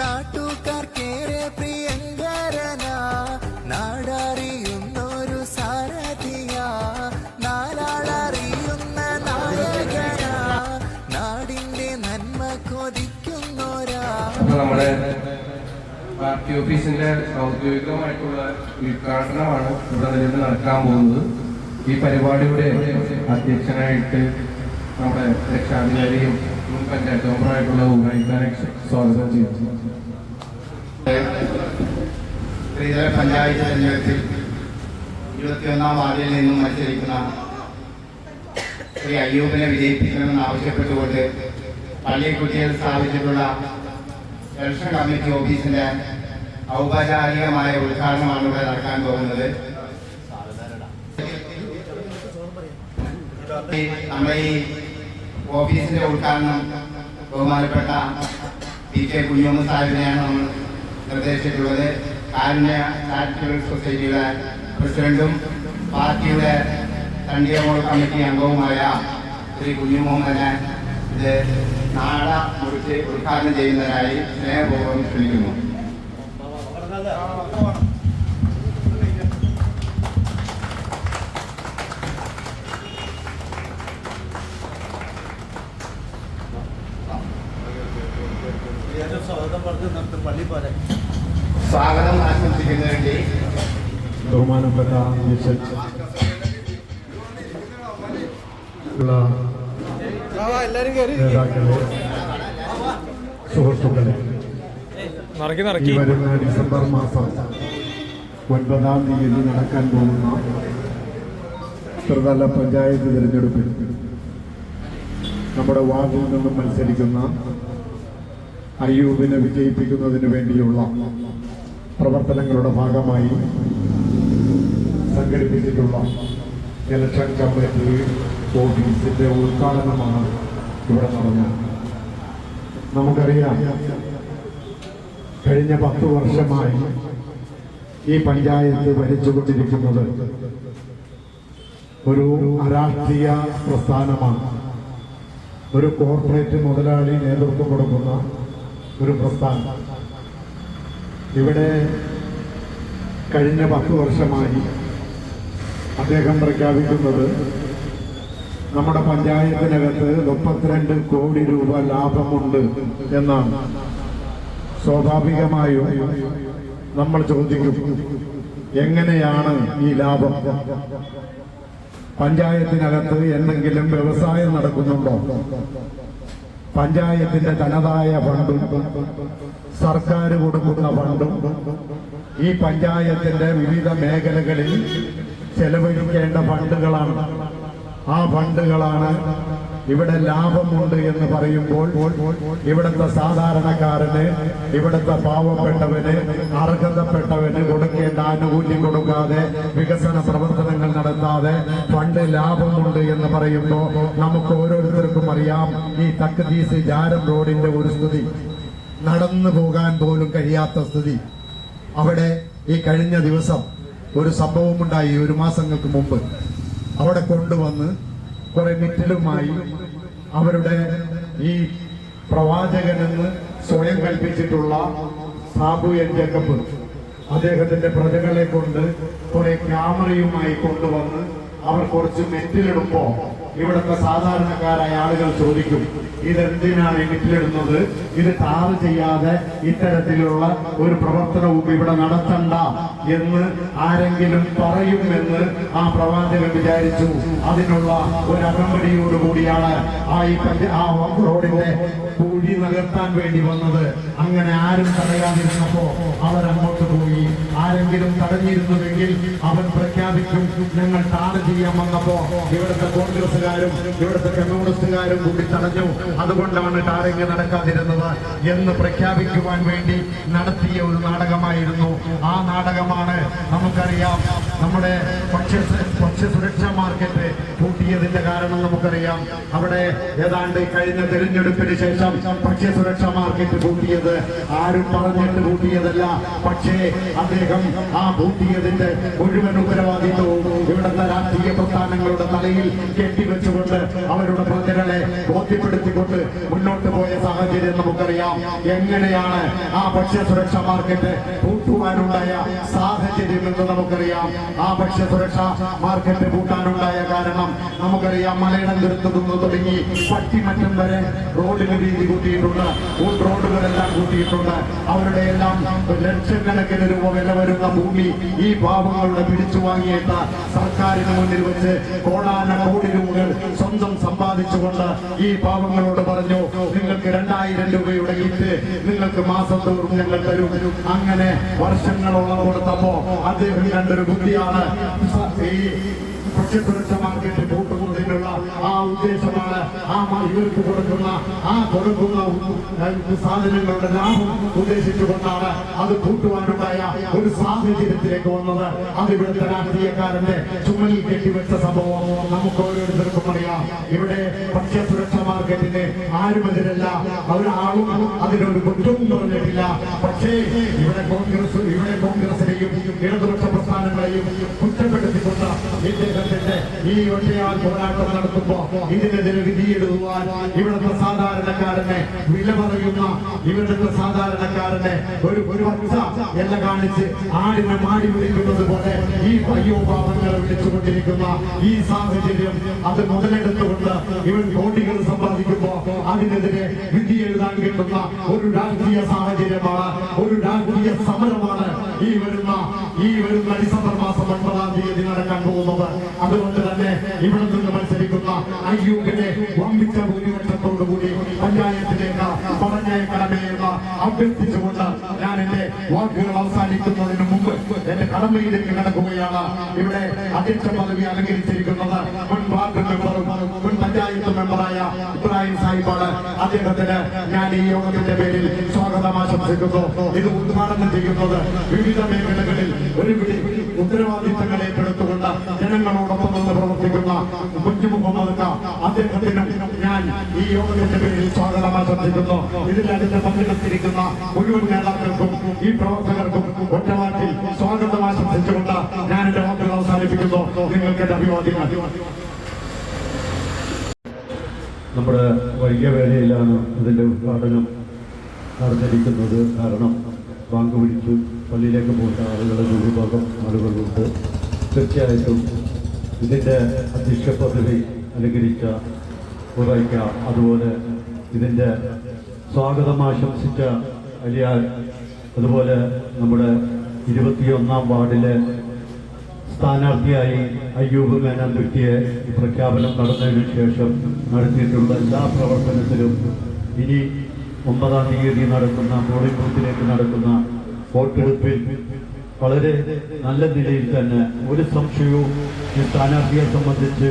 നാട്ടുകാർക്കേറെ പ്രിയങ്കരന. നാടറിയുന്നൊരു സാരഥിയ. നാലാളറിയുന്ന നായകന. നാടിന്റെ നന്മ കൊതിക്കുന്നോരാ. നമ്മുടെ പാർട്ടി ഓഫീസിന്റെ ഔദ്യോഗികമായിട്ടുള്ള ഉദ്ഘാടനമാണ് ഇവിടെ നടക്കാൻ പോകുന്നത്. ഈ പരിപാടിയുടെ അധ്യക്ഷനായിട്ട് നമ്മുടെ രക്ഷാധികാരിയും പഞ്ചായത്ത് മെമ്പറായിട്ടുള്ള ഉമായിക്കാനെ സ്വാഗതം ചെയ്യുന്നു. ശ്രീധര പഞ്ചായത്ത് തെരഞ്ഞെടുപ്പിൽ ഇരുപത്തിയൊന്നാം വാർഡിൽ നിന്നും മത്സരിക്കുന്ന ശ്രീ അയ്യൂബിനെ വിജയിപ്പിക്കണമെന്ന് ആവശ്യപ്പെട്ടുകൊണ്ട് പള്ളിക്കുട്ടിയിൽ സ്ഥാപിച്ചിട്ടുള്ള ഇലക്ഷൻ കമ്മിറ്റി ഓഫീസിന്റെ ഔപചാരികമായ ഉദ്ഘാടനമാണ് ഇവിടെ നടക്കാൻ പോകുന്നത്. നമ്മുടെ ഈ ഓഫീസിന്റെ ഉദ്ഘാടനം ബഹുമാനപ്പെട്ട പി കെ കുഞ്ഞോമ സാഹിബിനെയാണ് നമ്മൾ നിർദ്ദേശിച്ചിട്ടുള്ളത്. കാരുണ്യ ചാരിറ്റബിൾ സൊസൈറ്റിയുടെ പ്രസിഡന്റും പാർട്ടിയുടെ തണ്ടിയമോൾ കമ്മിറ്റി അംഗവുമായ ശ്രീ കുഞ്ഞുമോഹനെ ഇത് നാട മുറിച്ച് ഉദ്ഘാടനം ചെയ്യുന്നതിനായി സ്നേഹപൂർവം ക്ഷണിക്കുന്നു സ്വാഗതം ആശംസിക്കുന്നതിന് വേണ്ടി ബഹുമാനപ്പെട്ട നേതാക്കളെ സുഹൃത്തുക്കളെ. ഈ വരുന്ന ഡിസംബർ മാസം ഒൻപതാം തീയതി നടക്കാൻ പോകുന്ന ത്രിതല പഞ്ചായത്ത് തിരഞ്ഞെടുപ്പിൽ നമ്മുടെ വാർഡിൽ നിന്നും മത്സരിക്കുന്ന അയ്യൂബിനെ വിജയിപ്പിക്കുന്നതിന് വേണ്ടിയുള്ള പ്രവർത്തനങ്ങളുടെ ഭാഗമായി സംഘടിപ്പിച്ചിട്ടുള്ള ഇലക്ഷൻ കമ്മിറ്റി ഓഫീസിന്റെ ഉദ്ഘാടനമാണ് ഇവിടെ നടന്നത്. നമുക്കറിയാം കഴിഞ്ഞ പത്ത് വർഷമായി ഈ പഞ്ചായത്ത് ഭരിച്ചുകൊണ്ടിരിക്കുന്നത് ഒരു അരാഷ്ട്രീയ പ്രസ്ഥാനമാണ്. ഒരു കോർപ്പറേറ്റ് മുതലാളി നേതൃത്വം കൊടുക്കുന്ന ഒരു പ്രസ്ഥാനം. ഇവിടെ കഴിഞ്ഞ പത്ത് വർഷമായി അദ്ദേഹം പ്രഖ്യാപിക്കുന്നത് നമ്മുടെ പഞ്ചായത്തിനകത്ത് മുപ്പത്തിരണ്ട് കോടി രൂപ ലാഭമുണ്ട് എന്നാണ്. സ്വാഭാവികമായും നമ്മൾ ചോദിക്കും എങ്ങനെയാണ് ഈ ലാഭം? പഞ്ചായത്തിനകത്ത് എന്തെങ്കിലും വ്യവസായം നടക്കുന്നുണ്ടോ? പഞ്ചായത്തിന്റെ തനതായ ഫണ്ടും സർക്കാർ കൊടുക്കുന്ന ഫണ്ടും ഈ പഞ്ചായത്തിന്റെ വിവിധ മേഖലകളിൽ ചെലവഴിക്കേണ്ട ഫണ്ടുകളാണ്. ആ ഫണ്ടുകളാണ് ഇവിടെ ലാഭമുണ്ട് എന്ന് പറയുമ്പോൾ ഇവിടുത്തെ സാധാരണക്കാരന് ഇവിടുത്തെ പാവപ്പെട്ടവന് അർഹതപ്പെട്ടവന് കൊടുക്കേണ്ട ആനുകൂല്യം കൊടുക്കാതെ വികസന പ്രവർത്തനങ്ങൾ നടത്താതെ ഫണ്ട് ലാഭമുണ്ട് എന്ന് പറയുമ്പോൾ നമുക്ക് ഓരോരുത്തർക്കും അറിയാം ഈ തക്കദീസ് ജാരം റോഡിന്റെ ഒരു സ്ഥിതി. നടന്നു പോകാൻ പോലും കഴിയാത്ത സ്ഥിതി. അവിടെ ഈ കഴിഞ്ഞ ദിവസം ഒരു സംഭവം ഉണ്ടായി ഒരു മാസങ്ങൾക്ക് മുമ്പ്. അവിടെ കൊണ്ടുവന്ന് കുറെ മിറ്റലുമായി അവരുടെ ഈ പ്രവാചകനെന്ന് സ്വയം കൽപ്പിച്ചിട്ടുള്ള സാബു എൻ ജക്കബ് അദ്ദേഹത്തിന്റെ പ്രജകളെ കൊണ്ട് കുറെ ക്യാമറയുമായി കൊണ്ടുവന്ന് അവർ കുറച്ച് മെറ്റിലിടുമ്പോ ഇവിടുത്തെ സാധാരണക്കാരായ ആളുകൾ ചോദിക്കും ഇതെന്തിനാണ് ഈ മെറ്റിലിടുന്നത്? ഇത് ടാറ് ചെയ്യാതെ ഇത്തരത്തിലുള്ള ഒരു പ്രവർത്തനവും ഇവിടെ നടത്തണ്ട എന്ന് ആരെങ്കിലും പറയുമെന്ന് ആ പ്രവാചകൻ വിചാരിച്ചു. അതിനുള്ള ഒരു അകമ്പടിയോടുകൂടിയാണ് ആ ഈ ആ റോഡിന്റെ കുഴി നികത്താൻ വേണ്ടി വന്നത്. അങ്ങനെ ആരും തടയാതിരുന്നപ്പോ അവരങ്ങോട്ട് പോയി. ആരെങ്കിലും തടഞ്ഞിരുന്നുവെങ്കിൽ അവൻ പ്രഖ്യാപിക്കും ഞങ്ങൾ ടാറ് ചെയ്യാൻ വന്നപ്പോ ഇവിടുത്തെ കോൺഗ്രസുകാരും ഇവിടുത്തെ കമ്മ്യൂണിസ്റ്റുകാരും കൂടി തടഞ്ഞു. അതുകൊണ്ടാണ് ടാറിങ് നടക്കാതിരുന്നത്. എന്ന് പ്രഖ്യാപിക്കുവാൻ വേണ്ടി നടത്തിയ ഒരു നാടകമായിരുന്നു. ആ നാടകമാണ് നമുക്കറിയാം നമ്മുടെ ഭക്ഷ്യ ഭക്ഷ്യസുരക്ഷാ മാർക്കറ്റ്. പൂട്ടിയതിന്റെ കാരണം നമുക്കറിയാം. അവിടെ ഏതാണ്ട് കഴിഞ്ഞ തെരഞ്ഞെടുപ്പിന് ശേഷം ഭക്ഷ്യസുരക്ഷാ മാർക്കറ്റ് കൂട്ടിയത് ആരും പറഞ്ഞിട്ട് കൂട്ടിയതല്ല പക്ഷേ അദ്ദേഹം ആ കൂട്ടിയതിന്റെ മുഴുവൻ ഉത്തരവാദിത്വവും ഇവിടുത്തെ രാഷ്ട്രീയ പ്രസ്ഥാനങ്ങളുടെ തലയിൽ കെട്ടിവെച്ചുകൊണ്ട് അവരുടെ പ്രജകളെ ബോധ്യപ്പെടുത്തിക്കൊണ്ട് മുന്നോട്ട് പോയ സാഹചര്യം നമുക്കറിയാം. എങ്ങനെയാണ് ആ ഭക്ഷ്യസുരക്ഷാ മാർക്കറ്റ് പൂട്ടുവാനുണ്ടായ സാഹചര്യം എന്ന് നമുക്കറിയാം. ആ ഭക്ഷ്യസുരക്ഷാ മാർക്കറ്റ് പൂട്ടാനുണ്ടായ കാരണം നമുക്കറിയാം മലയിടം തീർത്തുനിന്ന് തുടങ്ങി പട്ടിമറ്റം വരെ റോഡിന് വീതി കൂട്ടിയിട്ടുണ്ട്. റോഡുകളെല്ലാം കൂട്ടിയിട്ടുണ്ട്. അവരുടെ എല്ലാം ലക്ഷക്കണക്കിന് രൂപ വില വരുന്ന ഭൂമി ഈ പാവങ്ങളുടെ പിടിച്ചു വാങ്ങിയേത്ത സർക്കാരിന് മുന്നിൽ വെച്ച് കോടാന കോടി രൂപകൾ സ്വന്തം സമ്പാദിച്ചുകൊണ്ട് ഈ പാവങ്ങളോട് പറഞ്ഞു നിങ്ങൾക്ക് രണ്ടായിരം രൂപയുടെ കിറ്റ് നിങ്ങൾക്ക് മാസം തോറും ഞങ്ങൾ തരും. അങ്ങനെ വർഷങ്ങളോളം കൊടുത്തപ്പോ അദ്ദേഹം കണ്ടൊരു ബുദ്ധിയാണ് ഈ ഭക്ഷ്യസുരക്ഷ ആ ഉദ്ദേശമാണ് ആ ഇവർക്ക് കൊടുക്കുന്ന ആ കൊടുക്കുന്ന സാധനങ്ങളുടെ ലാഭം ഉദ്ദേശിച്ചുകൊണ്ടാണ് അത് കൂട്ടുവാനുണ്ടായ ഒരു സാഹചര്യത്തിലേക്ക് വന്നത്. അത് ഇവിടുത്തെ രാഷ്ട്രീയക്കാരന്റെ ചുമലിൽ കെട്ടിവെച്ച സംഭവം നമുക്ക് ഓരോരുത്തർക്കും അറിയാം. ഇവിടെ ഭക്ഷ്യസുരക്ഷ മാർക്കറ്റിന് ആരും എതിരല്ല ഒരാളും അതിനൊരു കുറ്റവും പറഞ്ഞിട്ടില്ല. പക്ഷേ ഇവിടെ കോൺഗ്രസ് ഇവിടെ കോൺഗ്രസിനെയും ഇടതുപക്ഷ പ്രസ്ഥാനങ്ങളെയും കുറ്റപ്പെടുത്തിക്കൊണ്ട് ഇദ്ദേഹത്തിന്റെ ഈ ഒറ്റയാൾ പോരാട്ടം നടത്തുമ്പോ ഇതിനെതിരെ വിധിയെഴുതുവാൻ ഇവിടുത്തെ സാധാരണക്കാരനെ വില പറയുന്ന ഇവിടുത്തെ സാധാരണക്കാരനെ ഒരു ഒരു പച്ച എല്ലാം കാണിച്ച് ആടിനെ മാടി വിളിക്കുന്നത് പോലെ ഈ അയ്യോ പാപങ്ങളെ വിളിച്ചുകൊണ്ടിരിക്കുന്ന ഈ സാഹചര്യം അത് മുതലെടുത്തുകൊണ്ട് ഇവൻ കോടികൾ സമ്പാദിക്കുമ്പോ അതിനെതിരെ വിധി എഴുതാൻ കിട്ടുന്ന ഒരു രാഷ്ട്രീയ സാഹചര്യമാണ് ഒരു രാഷ്ട്രീയ സമരമാണ് ഈ വരുന്ന ഈ വരുന്ന ഡിസംബർ മാസം ഒൻപതാം തീയതി നടക്കാൻ പോകുന്നത്. അതുകൊണ്ട് തന്നെ ഇവിടെ നിന്ന് മത്സരിക്കുന്ന അയ്യൂബിനെ വമ്പിച്ച ഭൂരിപക്ഷത്തോടുകൂടി പഞ്ചായത്തിലേക്ക് പറഞ്ഞയക്കണമേ എന്ന് അഭ്യർത്ഥിച്ചുകൊണ്ട് ഞാൻ എന്റെ വാക്കുകൾ അവസാനിക്കുന്നതിന് മുമ്പ് എന്റെ കടമയിലേക്ക് കിടക്കുകയാണ്. ഇവിടെ അധ്യക്ഷ പദവി അലങ്കരിച്ചിരിക്കുന്നത് മുൻ വാർഡ് മെമ്പറും മുൻ പഞ്ചായത്ത് മെമ്പറായ സാഹിബാണ് അദ്ദേഹത്തിന് ഞാൻ ഈ യോഗത്തിന്റെ പേരിൽ സ്വാഗതം ആശംസിക്കുന്നു. ഇത് ഉദ്ഘാടനം ചെയ്യുന്നത് വിവിധ മേഖലകളിൽ ഒരു ഉത്തരവാദിത്തങ്ങൾ ഏറ്റെടുത്തുകൊണ്ട് ജനങ്ങളോടൊപ്പം നിന്ന് പ്രവർത്തിക്കുന്ന കുഞ്ഞു മുഹമ്മദ് അദ്ദേഹത്തിനും ഞാൻ ഈ യോഗത്തിന്റെ പേരിൽ സ്വാഗതം ആശംസിക്കുന്നു. ഇതിൽ അതിന്റെ പങ്കെടുത്തിരിക്കുന്ന മുഴുവൻ നേതാക്കൾക്കും ഈ പ്രവർത്തകർക്കും ഒറ്റവാക്കിൽ സ്വാഗതം ആശംസിച്ചുകൊണ്ട് ഞാൻ എന്റെ വാക്കുകൾ അവസാനിപ്പിക്കുന്നു. നിങ്ങൾക്ക് എന്റെ അഭിവാദ്യങ്ങൾ. നമ്മുടെ വൈകിയ വേളയിലാണ് ഇതിന്റെ ഉദ്ഘാടനം നടന്നിരിക്കുന്നത്. കാരണം ബാങ്ക് പിടിച്ചു പള്ളിയിലേക്ക് പോകുന്ന ആളുകളുടെ ഭൂരിഭാഗം ആളുകളുണ്ട്. തീർച്ചയായിട്ടും ഇതിന്റെ അധ്യക്ഷ പദവി അനുകരിച്ച ഉറയ്ക്ക അതുപോലെ ഇതിന്റെ സ്വാഗതം ആശംസിച്ച അലിയാൽ അതുപോലെ നമ്മുടെ ഇരുപത്തിയൊന്നാം വാർഡിലെ സ്ഥാനാർത്ഥിയായി അയ്യൂബ് മേനോൻ ഈ പ്രഖ്യാപനം നടന്നതിനു ശേഷം നടത്തിയിട്ടുള്ള എല്ലാ പ്രവർത്തനത്തിലും ഇനി ഒമ്പതാം തീയതി നടക്കുന്ന പോളിംഗ് ബൂത്തിലേക്ക് നടക്കുന്ന വോട്ടെടുപ്പിൽ വളരെ നല്ല നിലയിൽ തന്നെ ഒരു സംശയവും ഈ സ്ഥാനാർത്ഥിയെ സംബന്ധിച്ച്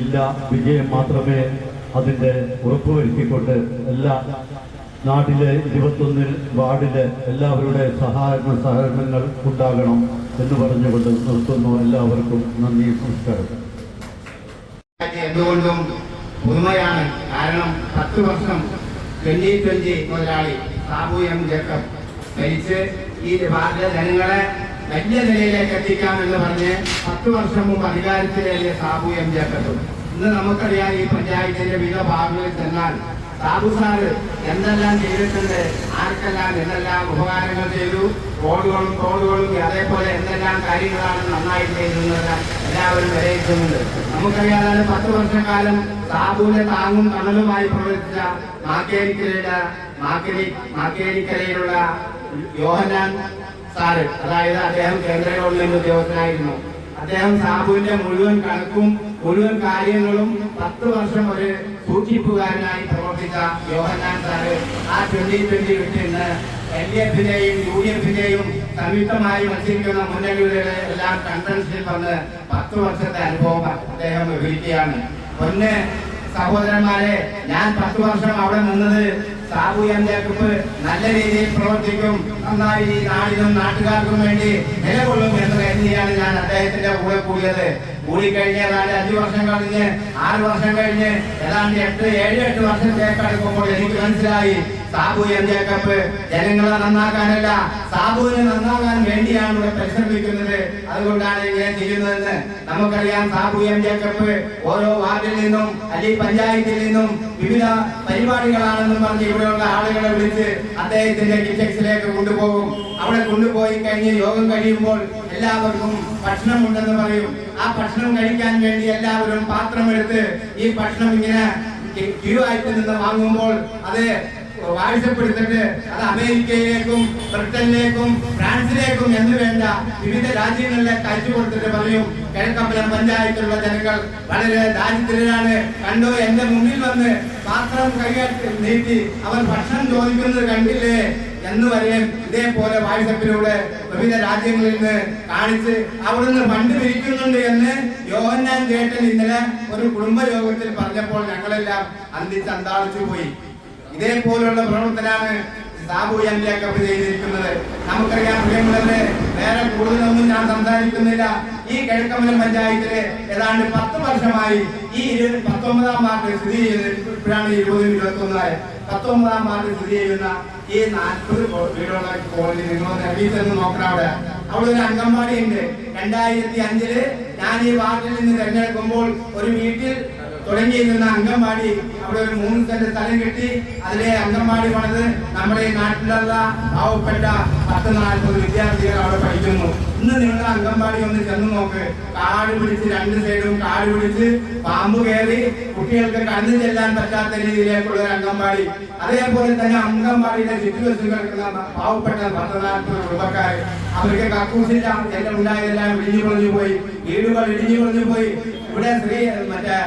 ഇല്ല. വിജയം മാത്രമേ അതിന്റെ ഉറപ്പുവരുത്തിക്കൊണ്ട് എല്ലാ നാട്ടിലെ ഇരുപത്തൊന്നിൽ വാർഡിലെ എല്ലാവരുടെ സഹാരണ സഹകരണങ്ങൾ ഉണ്ടാകണം എന്ന് പറഞ്ഞുകൊണ്ട് നിർത്തുന്നു എല്ലാവർക്കും നന്ദി നമസ്കാരം. എന്തുകൊണ്ടും പുതുമയാണ്. കാരണം പത്ത് വർഷം ട്വന്റി ട്വന്റി മുതലാളി സാബു എം ജേക്കബ് ഭരിച്ച് ഈ വാർഡിലെ ജനങ്ങളെ വലിയ നിലയിലേക്ക് എത്തിക്കാമെന്ന് പറഞ്ഞ് പത്ത് വർഷം മുമ്പ് അധികാരത്തിലേറിയ സാബു എം ജേക്കബ്. ഇന്ന് നമുക്കറിയാം ഈ പഞ്ചായത്തിന്റെ വിവിധ ഭാഗങ്ങളിൽ ചെന്നാൽ സാബു സാറ് എന്തെല്ലാം ചെയ്തിട്ടുണ്ട്? ആർക്കെല്ലാം എന്തെല്ലാം ഉപകാരങ്ങൾ ചെയ്തു? റോഡുകളും തോടുകളും അതേപോലെ എന്തെല്ലാം കാര്യങ്ങളാണ് നന്നായി ചെയ്തിരുന്നത് എല്ലാവരും വിലയിരുത്തുന്നുണ്ട് നമുക്കറിയാതെ പത്ത് വർഷക്കാലം സാബുവിനെ താങ്ങും തണലുമായി പ്രവർത്തിച്ച മാക്കേരിക്കരയുടെ മാക്കേരി മാക്കേരിക്കരയിലുള്ള യോഹനാൻ സാറ് അതായത് അദ്ദേഹം കേന്ദ്ര ഗവൺമെന്റ് ഉദ്യോഗസ്ഥനായിരുന്നു. അദ്ദേഹം സാബുവിന്റെ മുഴുവൻ കണക്കും മുഴുവൻ കാര്യങ്ങളും പത്ത് വർഷം ഒരു സൂക്ഷിപ്പുകാരനായി പ്രവർത്തിച്ച യോഹന്നാൻ സാറ് ആ ട്വന്റി ട്വന്റി വിട്ട് ഇന്ന് എൽ ഡി എഫിന്റെയും യു ഡി എഫിന്റെയും സംയുക്തമായി മത്സരിക്കുന്ന മുന്നണികളുടെ എല്ലാം കൺവെൻഷനിൽ വന്ന് പത്ത് വർഷത്തെ അനുഭവം അദ്ദേഹം വിവരിക്കുകയാണ്. ഒന്ന് സഹോദരന്മാരെ ഞാൻ പത്ത് വർഷം അവിടെ നിന്നത് സാബു എം ജേക്കബ് നല്ല രീതിയിൽ പ്രവർത്തിക്കും. നന്നായി ഈ നാടിനും നാട്ടുകാർക്കും വേണ്ടി നിലകൊള്ളും എന്ന് കരുതിയാണ് ഞാൻ അദ്ദേഹത്തിന്റെ കൂടെ കൂടിയത്. കൂടിക്കഴിഞ്ഞ് ഏതാണ്ട് അഞ്ചു വർഷം കഴിഞ്ഞ് ആറ് വർഷം കഴിഞ്ഞ് ഏതാണ്ട് എട്ട് ഏഴ് എട്ട് വർഷം അടുക്കുമ്പോൾ എനിക്ക് മനസ്സിലായി സാബു എം ജേക്കബ് ജനങ്ങളെ നന്നാക്കാനല്ല സാബുവിനെ നന്നാകാൻ വേണ്ടിയാണ് ഇവിടെ പരിശ്രമിക്കുന്നത്. അതുകൊണ്ടാണ് ഇങ്ങനെ ചെയ്യുന്നതെന്ന് നമുക്കറിയാം സാബു എം ജേക്കബ് ഓരോ വാർഡിൽ നിന്നും അല്ലെങ്കിൽ പഞ്ചായത്തിൽ നിന്നും വിവിധ പരിപാടികളാണെന്നും പറഞ്ഞ് ഇവിടെയുള്ള ആളുകളെ വിളിച്ച് അദ്ദേഹത്തിന്റെ കിച്ചക്സിലേക്ക് കൊണ്ടുപോകും. അവിടെ കൊണ്ടുപോയി കഴിഞ്ഞ് യോഗം കഴിയുമ്പോൾ എല്ലാവർക്കും ഭക്ഷണമുണ്ടെന്ന് പറയും. ആ ഭക്ഷണം കഴിക്കാൻ വേണ്ടി എല്ലാവരും പാത്രമെടുത്ത് ഈ ഭക്ഷണം ഇങ്ങനെ ക്യൂ ആയിട്ട് നിന്ന് വാങ്ങുമ്പോൾ അത് വാഴ്ചപ്പെടുത്തിട്ട് അത് അമേരിക്കയിലേക്കും ബ്രിട്ടനിലേക്കും ഫ്രാൻസിലേക്കും എന്ന് വേണ്ട വിവിധ രാജ്യങ്ങളിലേക്ക് അയച്ചു കൊടുത്തിട്ട് പറയും കിഴക്കമ്പലം പഞ്ചായത്തിലുള്ള ജനങ്ങൾ വളരെ ദാരിദ്ര്യരാണ്. കണ്ടോ എന്റെ മുന്നിൽ വന്ന് പാത്രം കൈകാട്ടി നീട്ടി അവർ ഭക്ഷണം ചോദിക്കുന്നത് കണ്ടില്ലേ? എന്ന് വരെ ഇതേപോലെ വാട്സപ്പിലൂടെ വിവിധ രാജ്യങ്ങളിൽ നിന്ന് കാണിച്ച് അവിടുന്ന് ഫണ്ട് പിരിക്കുന്നുണ്ട് എന്ന് യോഹന്നാൻ ചേട്ടൻ ഇന്നലെ ഒരു കുടുംബ യോഗത്തിൽ പറഞ്ഞപ്പോൾ ഞങ്ങളെല്ലാം അന്തിച്ച് അന്താളിച്ചു പോയി. ഇതേപോലുള്ള പ്രവർത്തനമാണ് സാബു എന്റെ കപ്പ് ചെയ്തിരിക്കുന്നത്. നമുക്കറിയാം പ്രിയമുള്ളവരെ വേറെ കൂടുതലൊന്നും ഞാൻ സംസാരിക്കുന്നില്ല. ഈ കിഴക്കമ്പലം പഞ്ചായത്തിലെ ഏതാണ്ട് പത്ത് വർഷമായി ഈ പത്തൊമ്പതാം വാർഡ് സ്ഥിതി ചെയ്യുന്നത് ഇപ്പോഴാണ് ഇരുപതും ഇരുപത്തി ഒന്നായി പത്തൊമ്പതാം വാർഡ് സ്ഥിതി ചെയ്യുന്ന ഈ നാൽപ്പത് വീടുള്ള കോളേജ് നിങ്ങളൊന്ന് നോക്കണം അവിടെ. അവിടെ ഒരു അംഗൻവാടി ഉണ്ട്. രണ്ടായിരത്തി അഞ്ചിൽ ഞാൻ ഈ വാർഡിൽ നിന്ന് തെരഞ്ഞെടുക്കുമ്പോൾ ഒരു വീട്ടിൽ തുടങ്ങിയിരുന്ന അംഗൻവാടി അവിടെ ഒരു മൂന്ന് സെന്റ് സ്ഥലം കിട്ടി. അതിലെ അംഗൻവാടി പണിത് നമ്മുടെ നാട്ടിലുള്ള പാവപ്പെട്ട പത്ത് നാൽപ്പത് വിദ്യാർത്ഥികൾ അവിടെ പഠിക്കുന്നു. ഇന്ന് നിങ്ങളുടെ അംഗൻവാടി ഒന്ന് ചെന്ന് നോക്ക്. കാട് പിടിച്ച് രണ്ട് സൈഡും കാട് പിടിച്ച് പാമ്പ് കയറി കുട്ടികൾക്ക് കടന്നു ചെല്ലാൻ പറ്റാത്ത രീതിയിലേക്കുള്ള ഒരു അംഗൻവാടി. അതേപോലെ തന്നെ അംഗൻവാടിയുടെ ചുറ്റുവശം കിടക്കുന്ന പാവപ്പെട്ട പത്ത് നാൽപ്പത് കുടുംബക്കാർ അവർക്ക് കക്കൂസില്ല എല്ലാം ഉണ്ടായതെല്ലാം ഇടിഞ്ഞു പൊളിഞ്ഞു പോയി. വീടുകൾ ഇടിഞ്ഞു പൊളിഞ്ഞു പോയി. ഇവിടെ സ്ത്രീ മറ്റേ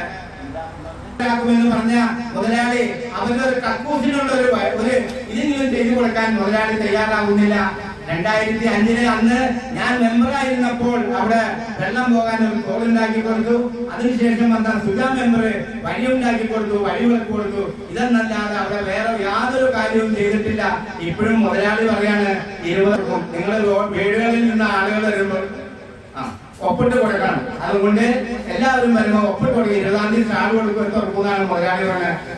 ാക്കുമെന്ന് പറഞ്ഞ മുതലാളി അവരുടെ ഒരു കക്കൂസിനുള്ള ഒരു ഒരു ഇതെങ്കിലും ചെയ്തു കൊടുക്കാൻ മുതലാളി തയ്യാറാവുന്നില്ല. രണ്ടായിരത്തി അഞ്ചിന് അന്ന് ഞാൻ മെമ്പറായിരുന്നപ്പോൾ അവിടെ വെള്ളം പോകാൻ ഒരു തോടുണ്ടാക്കി കൊടുത്തു. അതിനുശേഷം വന്ന സുജ മെമ്പർ വഴി ഉണ്ടാക്കി കൊടുത്തു വഴി വിളക്ക് കൊടുത്തു. ഇതെന്നല്ലാതെ അവിടെ വേറെ യാതൊരു കാര്യവും ചെയ്തിട്ടില്ല. ഇപ്പോഴും മുതലാളി പറയാണ് ഇരുവർക്കും നിങ്ങൾ വീടുകളിൽ നിന്ന് ആളുകൾ വരുമ്പോൾ ഒപ്പിട്ട് കൊടുക്കണം. അതുകൊണ്ട് എല്ലാവരും വരുമ്പോൾ ഒപ്പിട്ട് കൊടുക്കുക ഇരുപതാം തീയതി ആട് കൊടുക്കുന്ന തുറക്കുന്നതാണ് മുതലാളി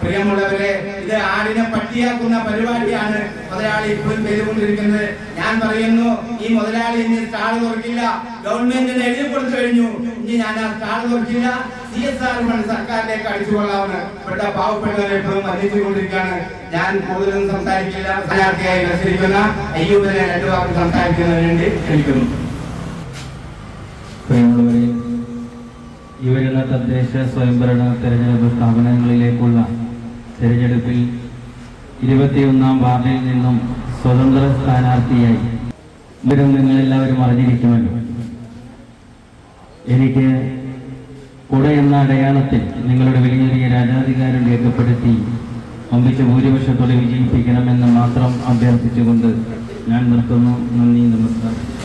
പ്രിയമുള്ളവരെ ഇത് ആടിനെ പട്ടിയാക്കുന്ന പരിപാടിയാണ് മുതലാളി ഇപ്പോഴും ചെയ്തുകൊണ്ടിരിക്കുന്നത്. ഞാൻ പറയുന്നു ഈ മുതലാളി ഇനി സ്റ്റാൾ തുറക്കില്ല. ഗവൺമെന്റിന് എഴുതി കൊടുത്തു കഴിഞ്ഞു. ഇനി ഞാൻ ആ സ്റ്റാൾ തുറക്കില്ല. സി എസ് ആർ ഫണ്ട് സർക്കാരിലേക്ക് അടിച്ചു കൊള്ളാമെന്ന് ഇവിടുത്തെ പാവപ്പെട്ടവരെ എപ്പോഴും വന്നിച്ചുകൊണ്ടിരിക്കുകയാണ് ഞാൻ കൂടുതലും സംസാരിക്കില്ല. സ്ഥാനാർത്ഥിയായി മത്സരിക്കുന്ന അയ്യൂബിനെ രണ്ടു വാക്ക് സംസാരിക്കുന്നതിന് വേണ്ടി ക്ഷണിക്കുന്നു. പ്രിയമുള്ളവരെ ഈ തദ്ദേശ സ്വയംഭരണ തെരഞ്ഞെടുപ്പ് സ്ഥാപനങ്ങളിലേക്കുള്ള തെരഞ്ഞെടുപ്പിൽ ഇരുപത്തിയൊന്നാം വാർഡിൽ നിന്നും സ്വതന്ത്ര സ്ഥാനാർത്ഥിയായി ഇവരും നിങ്ങളെല്ലാവരും അറിഞ്ഞിരിക്കുമല്ലോ. എനിക്ക് കുട എന്ന അടയാളത്തിൽ നിങ്ങളുടെ വലിയ രാജാധികാരം രേഖപ്പെടുത്തി ഒമ്പിച്ച ഭൂരിപക്ഷത്തോടെ വിജയിപ്പിക്കണമെന്ന് മാത്രം അഭ്യർത്ഥിച്ചുകൊണ്ട് ഞാൻ നിർത്തുന്നു. നന്ദി നമസ്കാരം.